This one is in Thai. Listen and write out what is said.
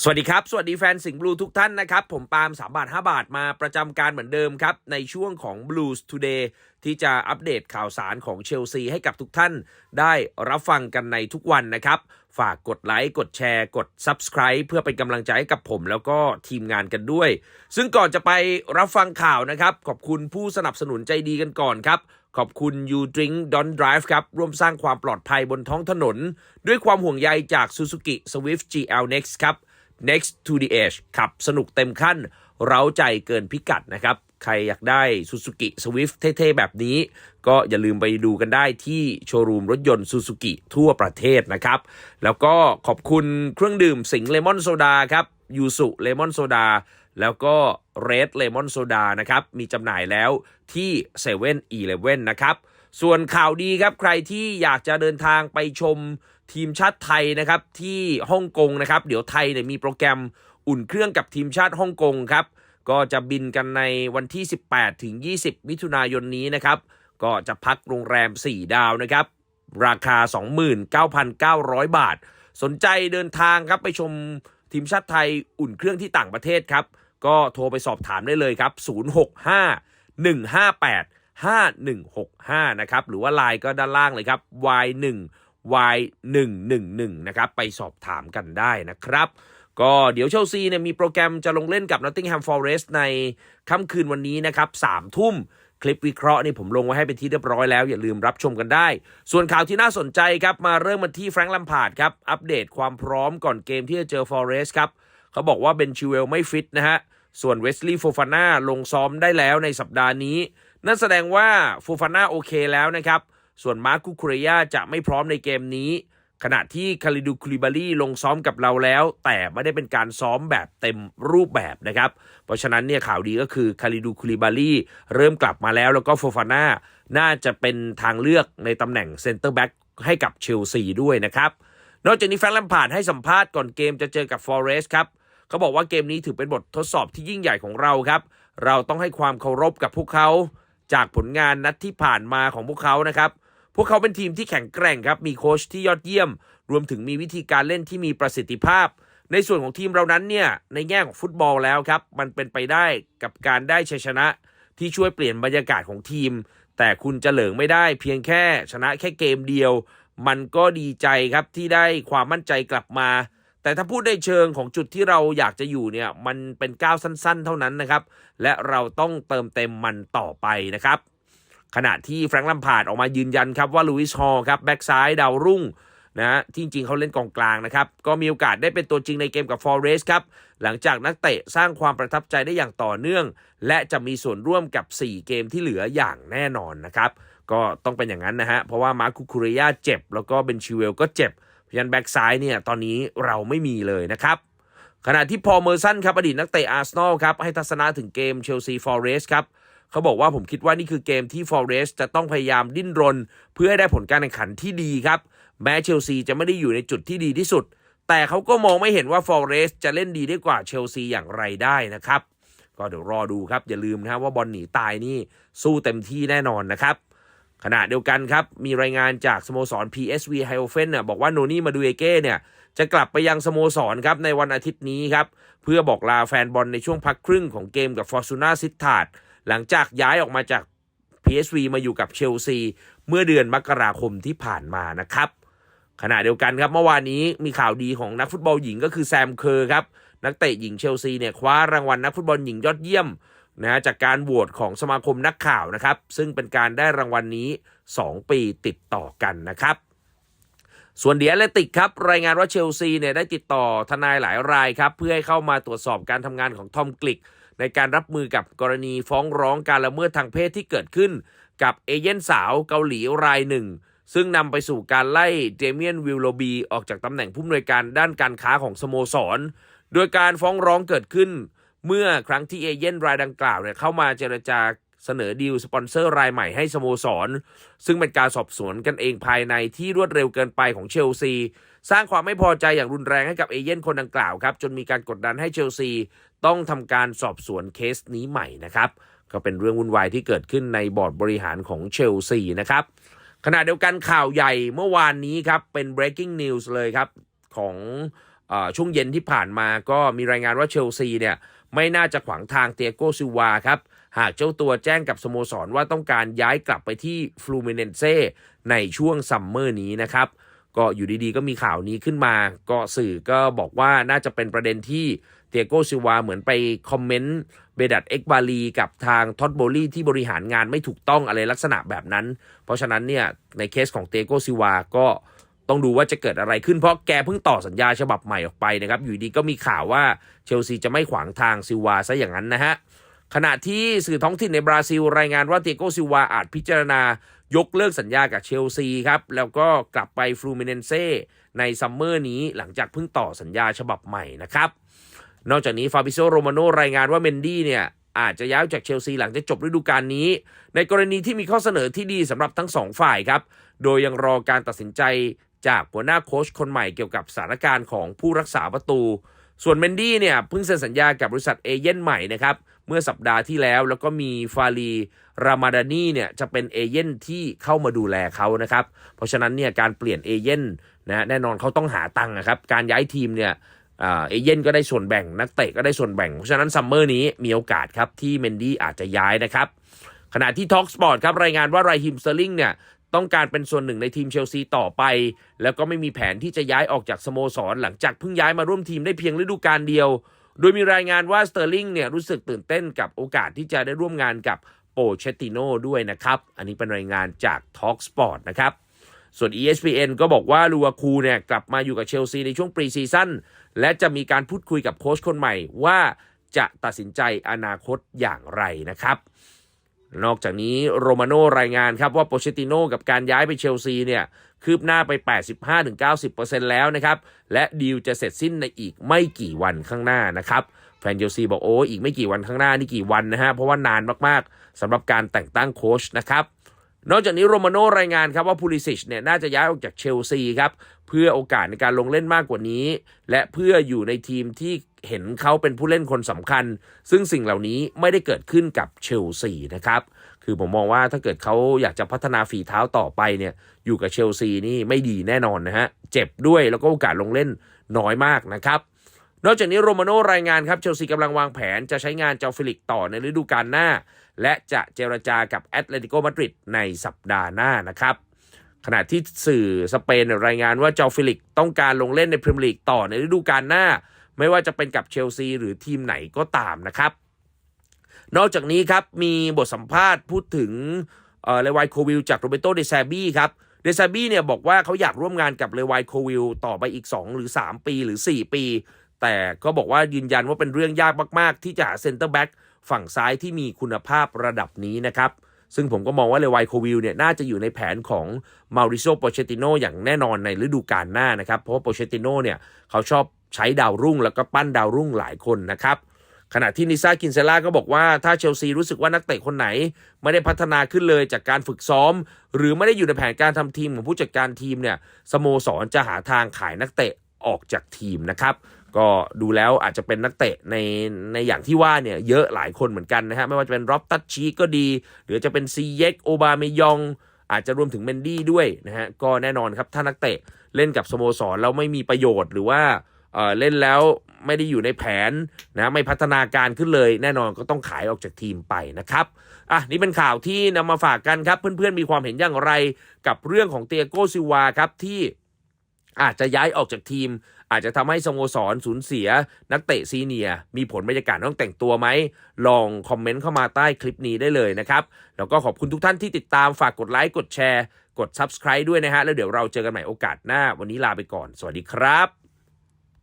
สวัสดีครับ สวัสดีแฟนสิงห์บลูทุกท่านนะครับ ผมปาล์ม3บาท5บาทมาประจำการเหมือนเดิมครับ ในช่วงของ Blues Today ที่จะอัปเดตข่าวสารของเชลซีให้กับทุกท่าน ได้รับฟังกันในทุกวันนะครับ ฝากกดไลค์ กดแชร์ กด Subscribe เพื่อเป็นกำลังใจให้กับผมแล้วก็ทีมงานกันด้วย ซึ่งก่อนจะไปรับฟังข่าวนะครับ ขอบคุณผู้สนับสนุนใจดีกันก่อนครับขอบคุณ You Drink Don't Drive ครับ ร่วมสร้างความปลอดภัยบนท้องถนน ด้วยความห่วงใยจาก Suzuki Swift GL Next ครับ Next to the Edge ขับสนุกเต็มขั้น เร้าใจเกินพิกัดนะครับ ใครอยากได้ Suzuki Swift เท่ ๆ แบบนี้ ก็อย่าลืมไปดูกันได้ที่โชว์รูมรถยนต์ Suzuki ทั่วประเทศนะครับ แล้วก็ขอบคุณเครื่องดื่มสิงเลมอนโซดาครับยูสุเลมอนโซดา แล้วก็เรดเลมอนโซดานะครับมีจำหน่ายแล้วที่7 e เ e ่ e อนะครับ ส่วนข่าวดีครับใครที่อยากจะเดินทางไปชมทีมชาติไทยนะครับที่ฮ่องกงนะครับ เดี๋ยวไทยเนี่ยมีโปรแกรมอุ่นเครื่องกับทีมชาติฮ่องกงครับ ก็จะบินกันในวันที่ 18 ถึง 20 มิถุนายนนี้นะครับ ก็จะพักโรงแรม 4 ดาวนะครับ ราคา 29,900 บาท สนใจเดินทางครับไปชมทีมชาติไทยอุ่นเครื่องที่ต่างประเทศครับ ก็โทรไปสอบถามได้เลยครับ 065 158 5165 นะครับ หรือว่าไลน์ก็ด้านล่างเลยครับ y1 y111 นะครับ ไปสอบถามกันได้นะครับ ก็เดี๋ยวเชลซีเนี่ยมีโปรแกรมจะลงเล่นกับ Nottingham Forest ในค่ำคืนวันนี้นะครับ3ทุ่มคลิปวิเคราะห์นี่ผมลงไว้ให้เป็นที่เรียบร้อยแล้ว อย่าลืมรับชมกันได้ ส่วนข่าวที่น่าสนใจครับ มาเริ่มมาที่แฟรงค์ลัมพาร์ดครับ อัปเดตความพร้อมก่อนเกมที่จะเจอ Forest ครับ เขาบอกว่าเบนชิเวลไม่ฟิตนะฮะ ส่วนเวสลีย์โฟฟาน่าลงซ้อมได้แล้วในสัปดาห์นี้ นั่นแสดงว่าโฟฟาน่าโอเคแล้วนะครับ ส่วนมาร์คุคุเรยาจะไม่พร้อมในเกมนี้ ขณะที่คาริดูคลิบารีลงซ้อมกับเราแล้ว แต่ไม่ได้เป็นการซ้อมแบบเต็มรูปแบบนะครับ เพราะฉะนั้นเนี่ยข่าวดีก็คือคาริดูคลิบารีเริ่มกลับมาแล้วแล้วก็โฟฟาน่าน่าจะเป็นทางเลือกในตำแหน่งเซนเตอร์แบ็กให้กับเชลซีด้วยนะครับนอกจากนี้แฟรงค์แลมพาร์ดให้สัมภาษณ์ก่อนเกมจะเจอกับฟอเรสต์ครับ เขาบอกว่าเกมนี้ถือเป็นบททดสอบที่ยิ่งใหญ่ของเราครับ เราต้องให้ความเคารพกับพวกเขา จากผลงานนัดที่ผ่านมาของพวกเขานะครับ พวกเขาเป็นทีมที่แข็งแกร่งครับ มีโค้ชที่ยอดเยี่ยม รวมถึงมีวิธีการเล่นที่มีประสิทธิภาพ ในส่วนของทีมเรานั้นเนี่ย ในแง่ของฟุตบอลแล้วครับ มันเป็นไปได้กับการได้ชัยชนะที่ช่วยเปลี่ยนบรรยากาศของทีม แต่คุณจะเหลิงไม่ได้เพียงแค่ชนะแค่เกมเดียว มันก็ดีใจครับที่ได้ความมั่นใจกลับมา แต่ถ้าพูดในเชิงของจุดที่เราอยากจะอยู่เนี่ยมันเป็นก้าวสั้น ๆ เท่านั้นนะครับ และเราต้องเติมเต็มมันต่อไปนะครับ ขณะที่แฟรงค์ลัมพาร์ดออกมายืนยันครับว่าลูอิสฮอครับแบ็กซ้ายดาวรุ่งนะที่จริงเขาเล่นกองกลางนะครับ ก็มีโอกาสได้เป็นตัวจริงในเกมกับฟอเรสต์ครับ หลังจากนักเตะสร้างความประทับใจได้อย่างต่อเนื่อง และจะมีส่วนร่วมกับ 4 เกมที่เหลืออย่างแน่นอนนะครับ ก็ต้องเป็นอย่างนั้นนะฮะ เพราะว่ามาร์คุคุเรยาเจ็บ แล้วก็เบนชิเวลก็เจ็บ ฉะนั้นแบ็กซ้ายเนี่ยตอนนี้เราไม่มีเลยนะครับ ขณะที่พอลเมอร์สันครับอดีตนักเตะอาร์เซนอลครับให้ทัศนะถึงเกมเชลซีฟอร์เรสครับเขาบอกว่าผมคิดว่านี่คือเกมที่ฟอร์เรสจะต้องพยายามดิ้นรน เพื่อให้ได้ผลการแข่งขันที่ดีครับ แม้เชลซีจะไม่ได้อยู่ในจุดที่ดีที่สุด แต่เขาก็มองไม่เห็นว่าฟอร์เรสจะเล่นดีได้กว่าเชลซีอย่างไรได้นะครับก็เดี๋ยวรอดูครับอย่าลืมนะครับว่าบอลหนีตายนี่สู้เต็มที่แน่นอนนะครับ ขณะเดียวกันครับ มีรายงานจากสโมสร PSV h e i f e n เนี่ยบอกว่าโนนี่มาดูเอเก้เนี่ยจะกลับไปยังสโมสรครับในวันอาทิตย์นี้ครับ เพื่อบอกลาแฟนบอลในช่วงพักครึ่งของเกมกับฟอร์ซูน่าซิตาดหลังจากย้ายออกมาจาก PSV มาอยู่กับเชลซีเมื่อเดือนมกราคมที่ผ่านมานะครับ ขณะเดียวกันครับเมื่อวานนี้มีข่าวดีของนักฟุตบอลหญิงก็คือแซมเคอร์ครับนักเตะหญิงเชลซีเนี่ยคว้ารางวัลนักฟุตบอลหญิงยอดเยี่ยม นะจากการโหวตของสมาคมนักข่าวนะครับ ซึ่งเป็นการได้รางวัลนนี้ 2 ปีติดต่อกันนะครับ ส่วนเดียเลติกครับ รายงานว่าเชลซีเนี่ยได้ติดต่อทนายหลายรายครับ เพื่อให้เข้ามาตรวจสอบการทำงานของทอมกลิก ในการรับมือกับกรณีฟ้องร้องการละเมิดทางเพศที่เกิดขึ้น กับเอเย่นสาวเกาหลีรายหนึ่ง ซึ่งนำไปสู่การไล่เดเมียนวิลโลบีออกจากตำแหน่งผู้อำนวยการด้านการค้าของสโมสร โดยการฟ้องร้องเกิดขึ้น เมื่อครั้งที่เอเย่นรายดังกล่าวเนี่ยเข้ามาเจรจาเสนอดีลสปอนเซอร์รายใหม่ให้สโมสร ซึ่งเป็นการสอบสวนกันเองภายในที่รวดเร็วเกินไปของเชลซี สร้างความไม่พอใจอย่างรุนแรงให้กับเอเย่นคนดังกล่าวครับ จนมีการกดดันให้เชลซีต้องทำการสอบสวนเคสนี้ใหม่นะครับ ก็เป็นเรื่องวุ่นวายที่เกิดขึ้นในบอร์ดบริหารของเชลซีนะครับขณะเดียวกันข่าวใหญ่เมื่อวานนี้ครับ เป็น breaking news เลยครับ ของอช่วงเย็นที่ผ่านมาก็มีรายงานว่าเชลซีเนี่ย ไม่น่าจะขวางทางเตียโกซิวาครับ หากเจ้าตัวแจ้งกับสโมสรว่าต้องการย้ายกลับไปที่ฟลูมิเนนเซ่ในช่วงซัมเมอร์นี้นะครับ ก็อยู่ดีๆ ก็มีข่าวนี้ขึ้นมา ก็สื่อก็บอกว่าน่าจะเป็นประเด็นที่เตียโกซิวาเหมือนไปคอมเมนต์เบดัตเอ็กบาลีกับทางท็อตโบลี่ที่บริหารงานไม่ถูกต้องอะไรลักษณะแบบนั้น เพราะฉะนั้นเนี่ยในเคสของเตียโกซิวาก็ ต้องดูว่าจะเกิดอะไรขึ้นเพราะแกเพิ่งต่อสัญญาฉบับใหม่ออกไปนะครับ อยู่ดีก็มีข่าวว่าเชลซีจะไม่ขวางทางซิวาซะอย่างนั้นนะฮะขณะที่สื่อท้องถิ่นในบราซิล รายงานว่าเตียโกซิวาอาจพิจารณายกเลิกสัญญากับเชลซีครับ แล้วก็กลับไปฟลูมิเนนเซ่ในซัมเมอร์นี้หลังจากเพิ่งต่อสัญญาฉบับใหม่นะครับ นอกจากนี้ฟาบิโซโรมาโนรายงานว่าเมนดี้เนี่ยอาจจะย้ายจากเชลซีหลังจากจบฤดูกาลนี้ ในกรณีที่มีข้อเสนอที่ดีสำหรับทั้งสองฝ่ายครับ โดยยังรอการตัดสินใจ จากหัวหน้าโค้ชคนใหม่เกี่ยวกับสถานการณ์ของผู้รักษาประตู ส่วนเมนดี้เนี่ยเพิ่งเซ็นสัญญากับบริษัทเอเย่นใหม่นะครับเมื่อสัปดาห์ที่แล้วแล้วก็มีฟาลีรามาดานีเนี่ยจะเป็นเอเย่นที่เข้ามาดูแลเขานะครับเพราะฉะนั้นเนี่ยการเปลี่ยนเอเย่นนะแน่นอนเขาต้องหาตังค์นะครับการย้ายทีมเนี่ยเอเย่นก็ได้ส่วนแบ่งนักเตะก็ได้ส่วนแบ่ง เพราะฉะนั้นซัมเมอร์นี้มีโอกาสครับที่เมนดี้อาจจะย้ายนะครับขณะที่ Talk Sport ครับรายงานว่าไรฮิมสเตอร์ลิงเนี่ย ต้องการเป็นส่วนหนึ่งในทีมเชลซีต่อไป แล้วก็ไม่มีแผนที่จะย้ายออกจากสโมสร หลังจากเพิ่งย้ายมาร่วมทีมได้เพียงฤดูกาลเดียว โดยมีรายงานว่าสเตอร์ลิงเนี่ยรู้สึกตื่นเต้นกับโอกาสที่จะได้ร่วมงานกับโปเชตติโนด้วยนะครับ อันนี้เป็นรายงานจาก Talk Sport นะครับ ส่วน ESPN ก็บอกว่าลูอาคูเนี่ยกลับมาอยู่กับเชลซีในช่วงปรีซีซั่นและจะมีการพูดคุยกับโค้ชคนใหม่ว่าจะตัดสินใจอนาคตอย่างไรนะครับ นอกจากนี้โรมาโนรายงานครับว่าโปเชติโนกับการย้ายไปเชลซีเนี่ยคืบหน้าไป 85-90%แล้วนะครับ และดีลจะเสร็จสิ้นในอีกไม่กี่วันข้างหน้านะครับแฟนเชลซีบอกโอ้อีกไม่กี่วันข้างหน้านี่กี่วันนะฮะเพราะว่านานมากๆสำหรับการแต่งตั้งโค้ชนะครับนอกจากนี้โรมาโนรายงานครับว่าพูลิซิชเนี่ยน่าจะย้ายออกจากเชลซีครับเพื่อโอกาสในการลงเล่นมากกว่านี้ และเพื่ออยู่ในทีมที่ เห็นเขาเป็นผู้เล่นคนสำคัญ ซึ่งสิ่งเหล่านี้ไม่ได้เกิดขึ้นกับเชลซีนะครับคือผมมองว่าถ้าเกิดเขาอยากจะพัฒนาฝีเท้าต่อไปเนี่ยอยู่กับเชลซีนี่ไม่ดีแน่นอนนะฮะเจ็บด้วยแล้วก็โอกาสลงเล่นน้อยมากนะครับนอกจากนี้โรมาโนรายงานครับเชลซีกำลังวางแผนจะใช้งานเจ้าฟิลิกต่อในฤดูกาลหน้า และจะเจรจากับแอตเลติโกมาดริดในสัปดาห์หน้านะครับขณะที่สื่อสเปนรายงานว่าเจ้าฟิลิกต้องการลงเล่นในพรีเมียร์ลีกต่อในฤดูกาลหน้า ไม่ว่าจะเป็นกับเชลซีหรือทีมไหนก็ตามนะครับ นอกจากนี้ครับมีบทสัมภาษณ์พูดถึงเลวายโควิลจากโรเบโตเดซาบี้ครับเดซาบี้เนี่ยบอกว่าเขาอยากร่วมงานกับเลวายโควิลต่อไปอีก 2 หรือ 3 ปีหรือ 4 ปี แต่ก็บอกว่ายืนยันว่าเป็นเรื่องยากมากๆ ที่จะหาเซนเตอร์แบ็กฝั่งซ้ายที่มีคุณภาพระดับนี้นะครับ ซึ่งผมก็มองว่าเลวายโควิลเนี่ยน่าจะอยู่ในแผนของมาริโซโปเชติโนอย่างแน่นอนในฤดูกาลหน้านะครับ เพราะว่าโปเชติโนเนี่ยเขาชอบ ใช้ดาวรุ่งแล้วก็ปั้นดาวรุ่งหลายคนนะครับ ขณะที่นิซากินเซล่าก็บอกว่าถ้าเชลซีรู้สึกว่านักเตะคนไหน ไม่ได้พัฒนาขึ้นเลยจากการฝึกซ้อม หรือไม่ได้อยู่ในแผนการทำทีมของผู้จัดการทีมเนี่ยสโมสรจะหาทางขายนักเตะออกจากทีมนะครับก็ดูแล้วอาจจะเป็นนักเตะในในอย่างที่ว่าเนี่ยเยอะหลายคนเหมือนกันนะฮะไม่ว่าจะเป็นร็อบตัชชีก็ดี หรือจะเป็นซีเย็กโอบาเมยอง อาจจะรวมถึงเมนดี้ด้วยนะฮะก็แน่นอนครับถ้านักเตะเล่นกับสโมสรแล้วไม่มีประโยชน์หรือว่า เออเล่นแล้วไม่ได้อยู่ในแผนนะไม่พัฒนาการขึ้นเลย แน่นอนก็ต้องขายออกจากทีมไปนะครับอะนี่เป็นข่าวที่นำมาฝากกันครับ เพื่อนๆมีความเห็นอย่างไรกับเรื่องของเตียโกซิวาครับที่อาจจะย้ายออกจากทีม อาจจะทำให้สโมสรสูญเสีย นักเตะซีเนีย มีผลบรรยากาศต้องแต่งตัวไหม ลองคอมเมนต์เข้ามาใต้คลิปนี้ได้เลยนะครับ แล้วก็ขอบคุณทุกท่านที่ติดตามฝากกดไลค์กดแชร์ กด Subscribe ด้วยนะฮะ แล้วเดี๋ยวเราเจอกันใหม่โอกาสหน้า วันนี้ลาไปก่อน สวัสดีครับ